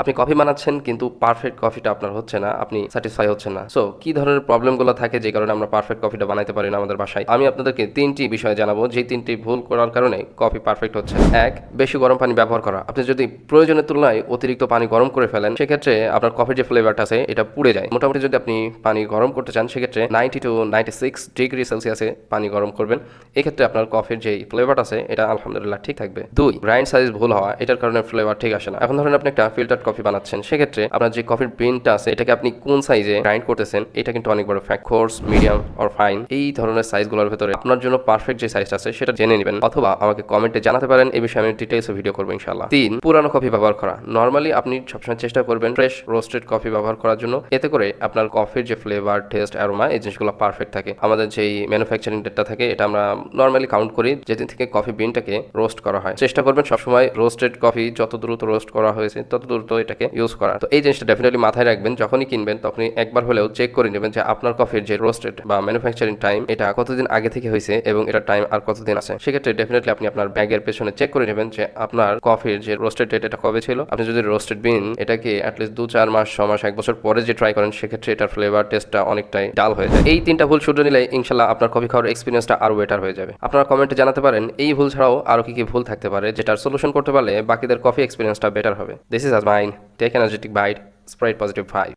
আপনি কফি বানাচ্ছেন, কিন্তু পারফেক্ট কফিটা আপনার হচ্ছে না, আপনি স্যাটিসফাই হচ্ছেন না। সো কি ধরনের প্রবলেমগুলো থাকে যে কারণে আমরা পারফেক্ট কফিটা বানাইতে পারি না আমাদের বাসায়? আমি আপনাদেরকে তিনটি বিষয় জানাব, যে তিনটি ভুল করার কারণে কফি পারফেক্ট হচ্ছে এক, বেশি গরম পানি ব্যবহার করা। আপনি যদি প্রয়োজনের তুলনায় অতিরিক্ত পানি গরম করে ফেলেন, সেক্ষেত্রে আপনার কফির যে ফ্লেভারটা আছে, এটা পুড়ে যায়। মোটামুটি যদি আপনি পানি গরম করতে চান, সেক্ষেত্রে ninety two ninety six degree সেলসিয়াসে পানি গরম করবেন। এক্ষেত্রে আপনার কফির যে ফ্লেভার আছে, এটা আলহামদুলিল্লাহ ঠিক থাকবে। দুই গ্রাইন্ড সাইজ ভুল হওয়া, এটার কারণে ফ্লেভার ঠিক আসে না। এখন ধরেন আপনি একটা ফিল্টার কফি বানাচ্ছেন, সেক্ষেত্রে আপনার যে কফির বিনটা আছে, এটাকে আপনি কোন সাইজে গ্রাইন্ড করতেছেন, এটা কিন্তু অনেক বড় fact coarse medium or fine এই ধরনের সাইজগুলোর ভেতরে আপনার জন্য পারফেক্ট যে সাইজটা আছে, সেটা জেনে নেবেন অথবা আমাকে কমেন্টে জানাতে পারেন এই বিষয়ে আমি ডিটেলসে ভিডিও করব ইনশাল্লাহ তিন, পুরানো কফি ব্যবহার করা। নর্মালি আপনি সবসময় চেষ্টা করবেন ফ্রেশ রোস্টেড কফি ব্যবহার করার জন্য। এতে করে আপনার কফির যে ফ্লেভার টেস্ট অ্যারোমা এই জিনিসগুলো পারফেক্ট থাকে। আমাদের যেই ম্যানুফ্যাকচারিং ডেটটা থাকে, এটা আমরা নর্মালি কাউন্ট করি, যেদিন থেকে কফি বিনটাকে রোস্ট করা হয়। চেষ্টা করবেন সবসময় রোস্টেড কফি যত দ্রুত রোস্ট করা হয়েছে, তত দ্রুত এটাকে ইউজ করা। তো এই জিনিসটা ডেফিনেটলি মাথায় রাখবেন, যখনই কিনবেন তখনই একবার হলেও চেক করে নেবেন যে আপনার কফির যে রোস্টেড বা ম্যানুফ্যাকচারিং টাইম এটা কতদিন আগে থেকে হয়েছে এবং এটা টাইম আর কতদিন আছে। সেক্ষেত্রে ডেফিনেটলি আপনি আপনার ব্যাগের পেছনে চেক করে নেবেন যে আপনার কফির যে রোস্টেড ডেট এটা কবে ছিল। আপনি যদি রোস্টেড বিন এটাকে অ্যাটলিস্ট দু চার মাস ছ মাস, এক বছর পরে যে ট্রাই করেন, সেক্ষেত্রে এটার ফ্লেভার টেস্টটা অনেকটাই ডাল হয়ে যায়। এই তিনটা ভুল শুধু নিলে ইনশাল্লাহ আপনার কফি খাওয়ার এক্সপিরিয়েন্সটা আরও বেটার হয়ে যাবে। আপনারা কমেন্টে জানাতে পারেন, এই ভুল ছাড়াও আরও কি কি ভুল থাকতে পারে যেটার সলিউশন করতে পারলে বাকিদের কফি এক্সপিরিয়েন্সটা বেটার হবে। This is as buying, take energetic bite, spread positive.